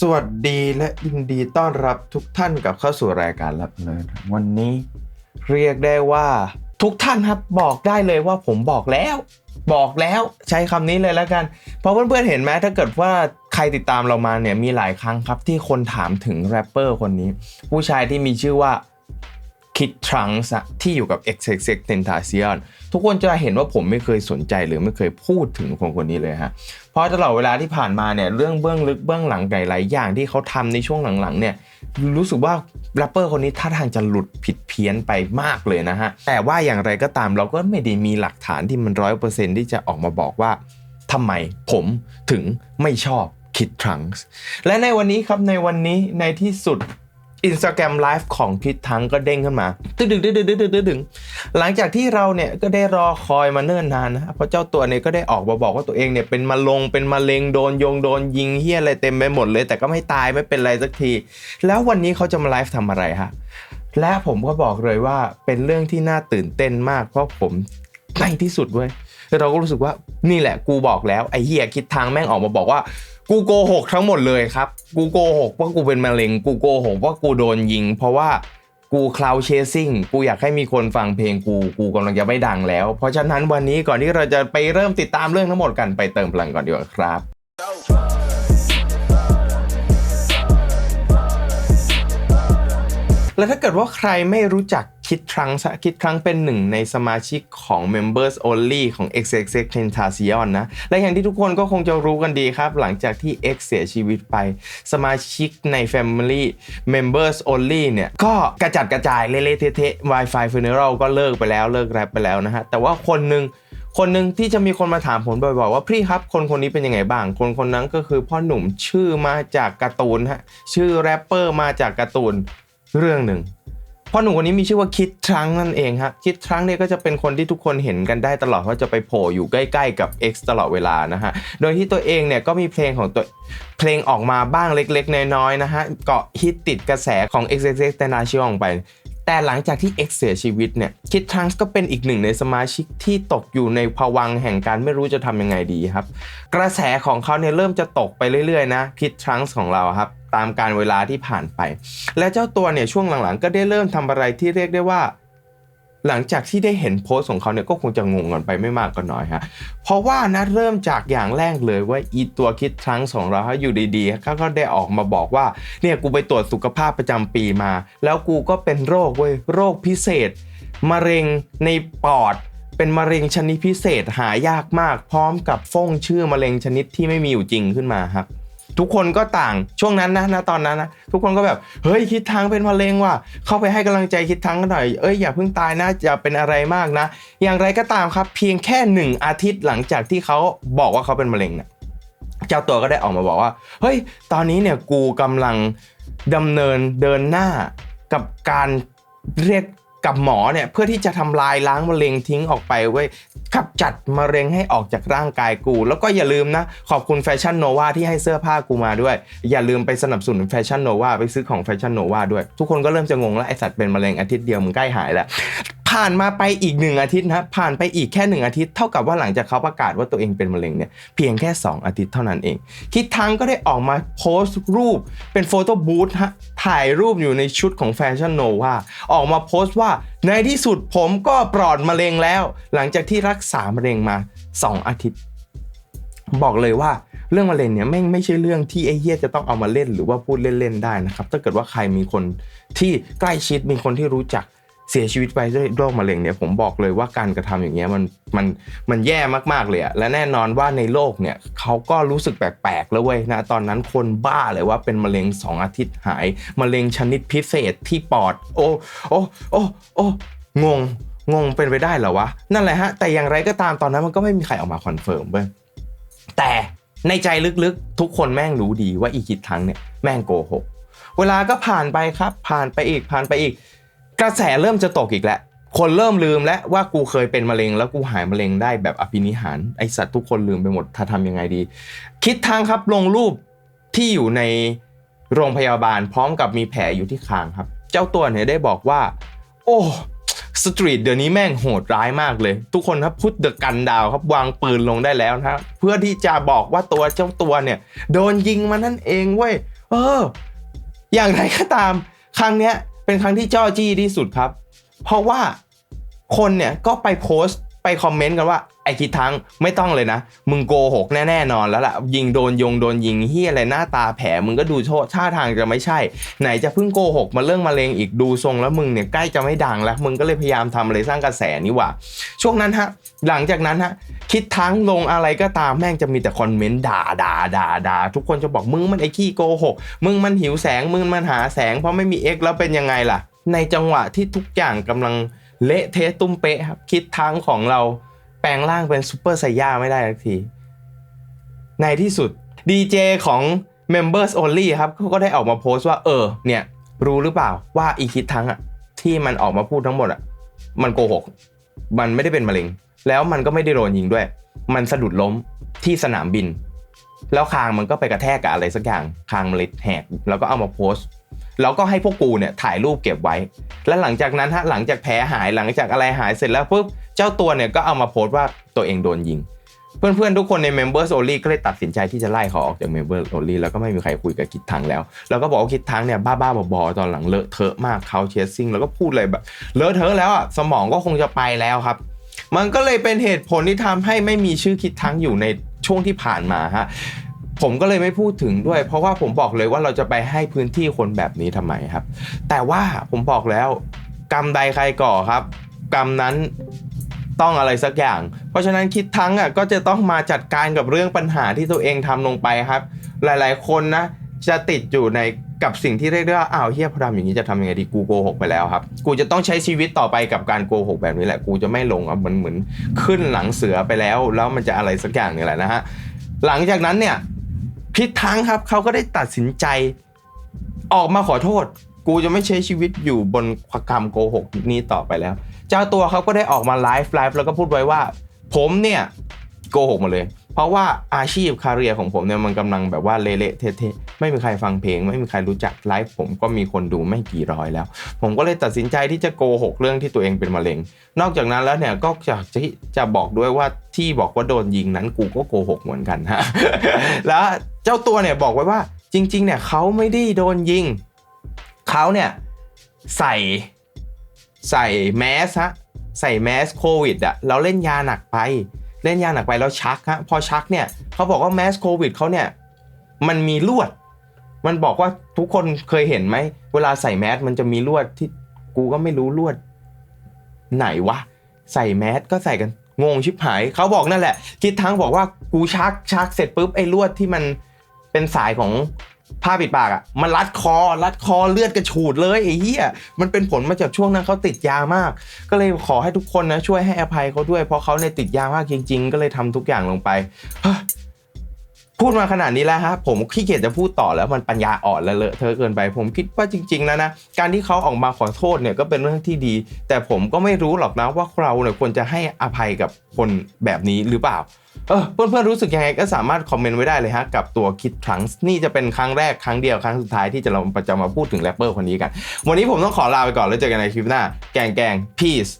สวัสดีและยินดีต้อนรับทุกท่านกลับเข้าสู่รายการรับเนินวันนี้เรียกได้ว่าทุกท่านครับบอกได้เลยว่าผมบอกแล้ว บอกแล้วใช้คำนี้เลยแล้วกัน เพราะเพื่อนๆเห็นไหมถ้าเกิดว่าใครติดตามเรามาเนี่ยมีหลายครั้งครับที่คนถามถึงแรปเปอร์คนนี้ ผู้ชายที่มีชื่อว่า คิดทรังส์ที่อยู่กับ x x x Tentacion ทุกคนจะเห็นว่าผมไม่เคยสนใจหรือไม่เคยพูดถึงคนคนนี้เลยฮะเพราะตลอดเวลาที่ผ่านมาเนี่ยเรื่องเบื้องลึกเบื้องหลังหลายๆอย่างที่เขาทำในช่วงหลังๆเนี่ยรู้สึกว่าแรปเปอร์คนนี้ท่าทางจะหลุดผิดเพี้ยนไปมากเลยนะฮะแต่ว่าอย่างไรก็ตามเราก็ไม่ได้มีหลักฐานที่มันร้อยเปอร์เซนที่จะออกมาบอกว่าทำไมผมถึงไม่ชอบคิดทรังส์และในวันนี้ครับในวันนี้ในที่สุด Instagram Live ของพิททั้งก็เด้งขึ้นมาตึ๊ดดึงดึงดึงดึงดึงดึงหลังจากที่เราเนี่ยก็ได้รอคอยมาเนิ่นนานนะเพราะเจ้าตัวเนี่ยก็ได้ออกมาบอกว่าตัวเองเนี่ยเป็นมะลงเป็นมะเร็งโดนยงโดนยิงเฮียอะไรเต็มไปหมดเลย แต่ก็ไม่ตายไม่เป็นไรสักที แล้ววันนี้เขาจะมาไลฟ์ทำอะไรฮะและผมก็บอกเลยว่าเป็นเรื่องที่น่าตื่นเต้นมากเพราะผมในที่สุดเว้ย เราก็รู้สึกว่านี่แหละกูบอกแล้วไอ้เฮียคิดทางแม่งออกมาบอกว่ากูโกหกทั้งหมดเลยครับ กูโกหกว่ากูเป็นมะเร็ง กูโกหกว่ากูโดนยิง เพราะว่ากูคลาวเชสซิ่งกูอยากให้มีคนฟังเพลงกู กูกำลังจะไม่ดังแล้ว เพราะฉะนั้นวันนี้ก่อนที่เราจะไปเริ่มติดตามเรื่องทั้งหมดกันไปเติมพลังก่อนดีกว่าครับแล้วถ้าเกิดว่าใครไม่รู้จัก คิดครั้งคิดครั้งเป็นหนึ่งในสมาชิกของ Members Only ของ XXX Tentacion นะ และอย่างที่ทุกคนก็คงจะรู้กันดีครับ หลังจากที่ X เสียชีวิตไป สมาชิกใน Family Members Only เนี่ย ก็กระจัดกระจายเละเทะ Wi-Fi Funeral ก็เลิกไปแล้วเลิกแรปไปแล้วนะฮะ แต่ว่าคนหนึ่งคนหนึ่งที่จะมีคนมาถามผมบ่อยๆว่าพี่ครับคนคนนี้เป็นยังไงบ้าง คนคนนั้นก็คือพ่อหนุ่มชื่อมาจากการ์ตูนฮะชื่อแรปเปอร์มาจากการ์ตูนเรื่องหนึ่ง พ่อหนุ่มคนนี้มีชื่อว่าคิดทรังนั่นเองครับคิดทรังเนี่ยก็จะเป็นคนที่ทุกคนเห็นกันได้ตลอดว่าจะไปโผล่อยู่ใกล้ๆกับ X ตลอดเวลานะฮะโดยที่ตัวเองเนี่ยก็มีเพลงของตัวเพลงออกมาบ้างเล็กๆ น้อยๆนะฮะเกาะฮิตติดกระแสของ XXX Tentacion ไปแต่หลังจากที่ X เสียชีวิตเนี่ยคิดทรังส์ก็เป็นอีกหนึ่งในสมาชิกที่ตกอยู่ในภวังแห่งการไม่รู้จะทำยังไงดีครับ กระแสของเขาเนี่ยเริ่มจะตกไปเรื่อยๆนะคิดทรังส์ของเราครับ ตามการเวลาที่ผ่านไป และเจ้าตัวเนี่ยช่วงหลังๆ ก็ได้เริ่มทำอะไรที่เรียกได้ว่า หลังจากที่ได้เห็นโพสต์ของเขาเนี่ยก็คงจะงงกันไปไม่มากก็น้อยฮะเพราะว่านะเริ่มจากอย่างแรกเลยว่าอีตัวคิดทรังสองเราฮะอยู่ดีๆเขาก็ได้ออกมาบอกว่าเนี่ยกูไปตรวจสุขภาพประจำปีมา แล้วกูก็เป็นโรคเว้ยโรคพิเศษมะเร็งในปอดเป็นมะเร็งชนิดพิเศษหายากมาก พร้อมกับฟ้องชื่อมะเร็งชนิดที่ไม่มีอยู่จริงขึ้นมาครับ ทุกคนก็ต่างช่วงนั้นนะนะตอนนั้นนะทุกคนก็แบบเฮ้ยคิดทางเป็นมะเร็งว่ะเข้าไปให้กำลังใจคิดทางกันหน่อยเอ้ยอย่าเพิ่งตายนะอย่าเป็นอะไรมากนะ อย่างไรก็ตามครับ เพียงแค่หนึ่งอาทิตย์หลังจากที่เขาบอกว่าเขาเป็นมะเร็งเนี่ยเจ้าตัวก็ได้ออกมาบอกว่าเฮ้ยตอนนี้เนี่ยกูกำลังดำเนินเดินหน้ากับการเรียก กับหมอเนี่ยเพื่อที่จะทำลายล้างมะเร็งทิ้งออกไปเว้ยขับจัดมะเร็งให้ออกจากร่างกายกู แล้วก็อย่าลืมนะ ขอบคุณแฟชั่นโนวาที่ให้เสื้อผ้ากูมาด้วย อย่าลืมไปสนับสนุนแฟชั่นโนวาไปซื้อของแฟชั่นโนวาด้วย ทุกคนก็เริ่มจะงงแล้วไอสัตว์เป็นมะเร็งอาทิตย์เดียวมึงใกล้หายแล้ว ผ่านมาไปอีกหนึ่งอาทิตย์นะผ่านไปอีกแค่หนึ่งอาทิตย์เท่ากับว่าหลังจากเขาประกาศว่าตัวเองเป็นมะเร็งเนี่ยเพียงแค่ 2 อาทิตย์เท่านั้นเอง คิดทังก็ได้ออกมาโพสต์รูปเป็นโฟโต้บูธฮะถ่ายรูปอยู่ในชุดของแฟชั่นโนวาออกมาโพสต์ว่าในที่สุดผมก็ปลอดมะเร็งแล้ว หลังจากที่รักษามะเร็งมา 2 อาทิตย์ บอกเลยว่าเรื่องมะเร็งเนี่ยไม่ไม่ใช่เรื่องที่ไอ้เหี้ยจะต้องเอามาเล่นหรือว่าพูดเล่นๆได้นะครับถ้าเกิดว่าใครมีคนที่ใกล้ชิดมีคนที่รู้จัก เสียชีวิตไปด้วยโรคมะเร็งเนี่ยผมบอกเลยว่าการกระทำอย่างเงี้ยมันมันมันแย่มากๆเลยอะและแน่นอนว่าในโลกเนี่ยเขาก็รู้สึกแปลกๆแล้วเว้ยนะตอนนั้นคนบ้าเลยว่าเป็นมะเร็ง 2 อาทิตย์หาย มะเร็งชนิดพิเศษที่ปอด โอ้โอ้โอ้โอ้งงงงเป็นไปได้เหรอวะ นั่นแหละฮะ แต่อย่างไรก็ตามตอนนั้นมันก็ไม่มีใครออกมาคอนเฟิร์มเว้ยแต่ในใจลึกๆ ทุกคนแม่งรู้ดีว่าอีคิดทั้งเนี่ยแม่งโกหกเวลาก็ผ่านไปครับ ผ่านไปอีกผ่านไปอีก กระแสเริ่มจะตกอีกแล้วคนเริ่มลืมแล้วว่ากูเคยเป็นมะเร็ง แล้วกูหายมะเร็งได้แบบอภินิหารไอสัตว์ทุกคนลืมไปหมดถ้าทำยังไงดี คิดทางครับลงรูปที่อยู่ในโรงพยาบาลพร้อมกับมีแผลอยู่ที่คางครับ เจ้าตัวเนี่ยได้บอกว่า โอ้สตรีทเดี๋ยวนี้แม่งโหดร้ายมากเลย ทุกคนครับพุทธเด็กันดาวครับวางปืนลงได้แล้วนะเพื่อที่จะบอกว่าตัวเจ้าตัวเนี่ย โดนยิงมานั่นเองเว้ยเออ อย่างไรก็ตาม ครั้งเนี้ย เป็นครั้งที่จ้อจี้ที่สุดครับ เพราะว่าคนเนี่ยก็ไปโพสต์ ไปคอมเมนต์กันว่าไอ้คิดทั้งไม่ต้องเลยนะ มึงโกหกแน่ๆนอนแล้วล่ะ ยิงโดนยงโดนยิงเฮียอะไรหน้าตาแผลมึงก็ดูโชท่าทางจะไม่ใช่ ไหนจะเพิ่งโกหกมาเรื่องมะเร็งอีกดูทรงแล้วมึงเนี่ยใกล้จะไม่ดังแล้ว มึงก็เลยพยายามทำอะไรสร้างกระแสนี่หว่า ช่วงนั้นฮะ หลังจากนั้นฮะคิดทั้งลงอะไรก็ตามแม่งจะมีแต่คอมเมนต์ด่าด่าด่าด่าทุกคนจะบอกมึงมันไอ้ขี้โกหกมึงมันหิวแสงมึงมันหาแสงเพราะไม่มีเอ็กแล้วเป็นยังไงล่ะ ในจังหวะที่ทุกอย่างกำลัง เละเทะตุ้มเป๊ะครับ คิดทั้งของเราแปลงร่างเป็นซูเปอร์ไซย่าไม่ได้สักที ในที่สุดดีเจของ Members Only ครับเขาก็ได้ออกมาโพสต์ว่าเออเนี่ยรู้หรือเปล่าว่าอีคิดทั้งอะที่มันออกมาพูดทั้งหมดอะมันโกหก มันไม่ได้เป็นมะเร็ง แล้วมันก็ไม่ได้โดนยิงด้วย มันสะดุดล้มที่สนามบิน แล้วคางมันก็ไปกระแทกกับอะไรสักอย่างคางมันเลยแหกแล้วก็เอามาโพสต์ แล้วก็ให้พวกกูเนี่ยถ่ายรูปเก็บไว้ แล้วหลังจากนั้นฮะหลังจากแผลหายหลังจากอะไรหายเสร็จแล้วปุ๊บเจ้าตัวเนี่ยก็เอามาโพสต์ว่าตัวเองโดนยิง เพื่อนๆทุกคนใน Members Only ก็เลยตัดสินใจที่จะไล่เขาออกจาก Members Only แล้วก็ไม่มีใครคุยกับคิดทังแล้ว แล้วก็บอกว่าคิดทังเนี่ยบ้าๆบอๆตอนหลังเลอะเทอะมากเขาเชสซิ่งแล้วก็พูดเลยแบบเลอะเทอะแล้วอะสมองก็คงจะไปแล้วครับมันก็เลยเป็นเหตุผลที่ทำให้ไม่มีชื่อคิดทั้งอยู่ในช่วงที่ผ่านมาฮะ ผมก็เลยไม่พูดถึงด้วย เพราะว่าผมบอกเลยว่าเราจะไปให้พื้นที่คนแบบนี้ทำไมครับ แต่ว่าผมบอกแล้ว กรรมใดใครก่อครับ กรรมนั้นต้องอะไรสักอย่าง เพราะฉะนั้นคิดทั้งอะก็จะต้องมาจัดการกับเรื่องปัญหาที่ตัวเองทำลงไปครับ หลายๆ คนนะจะติดอยู่ในกับสิ่งที่เรียกได้ว่าอ้าวเฮียพอทำอย่างนี้จะทำยังไงดีกูโกหกไปแล้วครับ กูจะต้องใช้ชีวิตต่อไปกับการโกหกแบบนี้แหละ กูจะไม่ลงอะมันเหมือนขึ้นหลังเสือไปแล้ว แล้วมันจะอะไรสักอย่างนี่แหละนะฮะหลังจากนั้นเนี่ย พิษทั้งครับเขาก็ได้ตัดสินใจ ออกมาขอโทษ กูจะไม่ใช้ชีวิตอยู่บนคำโกหกนี้ต่อไปแล้ว เจ้าตัวเขาก็ได้ออกมาไลฟ์ไลฟ์แล้วก็พูดไว้ว่า ผมเนี่ยโกหกมาเลย เพราะว่าอาชีพคาเรียของผมเนี่ยมันกำลังแบบว่าเละเทะๆไม่มีใครฟังเพลง ไม่มีใครรู้จักไลฟ์ผมก็มีคนดูไม่กี่ร้อยแล้ว ผมก็เลยตัดสินใจที่จะโกหกเรื่องที่ตัวเองเป็นมะเร็ง นอกจากนั้นแล้วเนี่ยก็จะจะจะบอกด้วยว่าที่บอกว่าโดนยิงนั้นกูก็โกหกเหมือนกันฮะแล้ว เจ้าตัวเนี่ยบอกไว้ว่าจริง ๆ เนี่ยเขาไม่ได้โดนยิงเขาเนี่ยใส่ใส่แมสฮะใส่แมสโควิดอะแล้วเล่นยาหนักไป เล่นยาหนักไปแล้วชักฮะพอชักเนี่ยเขาบอกว่าแมสโควิดเขาเนี่ยมันมีลวด มันบอกว่าทุกคนเคยเห็นไหมเวลาใส่แมสมันจะมีลวดที่กูก็ไม่รู้ลวด ไหนวะใส่แมสก็ใส่กันงงชิบหายเขาบอกนั่นแหละคิดทั้งบอกว่ากูชักชักเสร็จปุ๊บไอ้ลวดที่มัน เป็นสายของผ้าปิดปากอะ่ะมันรัดคอรัดคอเลือดกระฉูดเลยไอ้เหี้ยมันเป็นผลมาจากช่วงนั้นเขาติดยามาก ก็เลยขอให้ทุกคนนะช่วยให้อภัยเขาด้วยเพราะเขาเนี่ยติดยามากจริง ๆ ก็เลยทำทุกอย่างลงไปเฮ พูดมาขนาดนี้แล้วฮะผมขี้เกียจจะพูดต่อแล้วมันปัญญาอ่อนแล้วเลอะเทอะเกินไป ผมคิดว่าจริงๆแล้วนะการที่เขาออกมาขอโทษเนี่ยก็เป็นเรื่องที่ดี แต่ผมก็ไม่รู้หรอกนะว่าเราเนี่ยควรจะให้อภัยกับคนแบบนี้หรือเปล่าเออเพื่อนๆรู้สึกยังไงก็สามารถคอมเมนต์ไว้ได้เลยฮะกับตัวคิดครั้งนี่จะเป็นครั้งแรกครั้งเดียวครั้งสุดท้ายที่จะเราจะมาพูดถึงแรปเปอร์คนนี้กัน วันนี้ผมต้องขอลาไปก่อนแล้วเจอกันในคลิปหน้า แกงแกง peace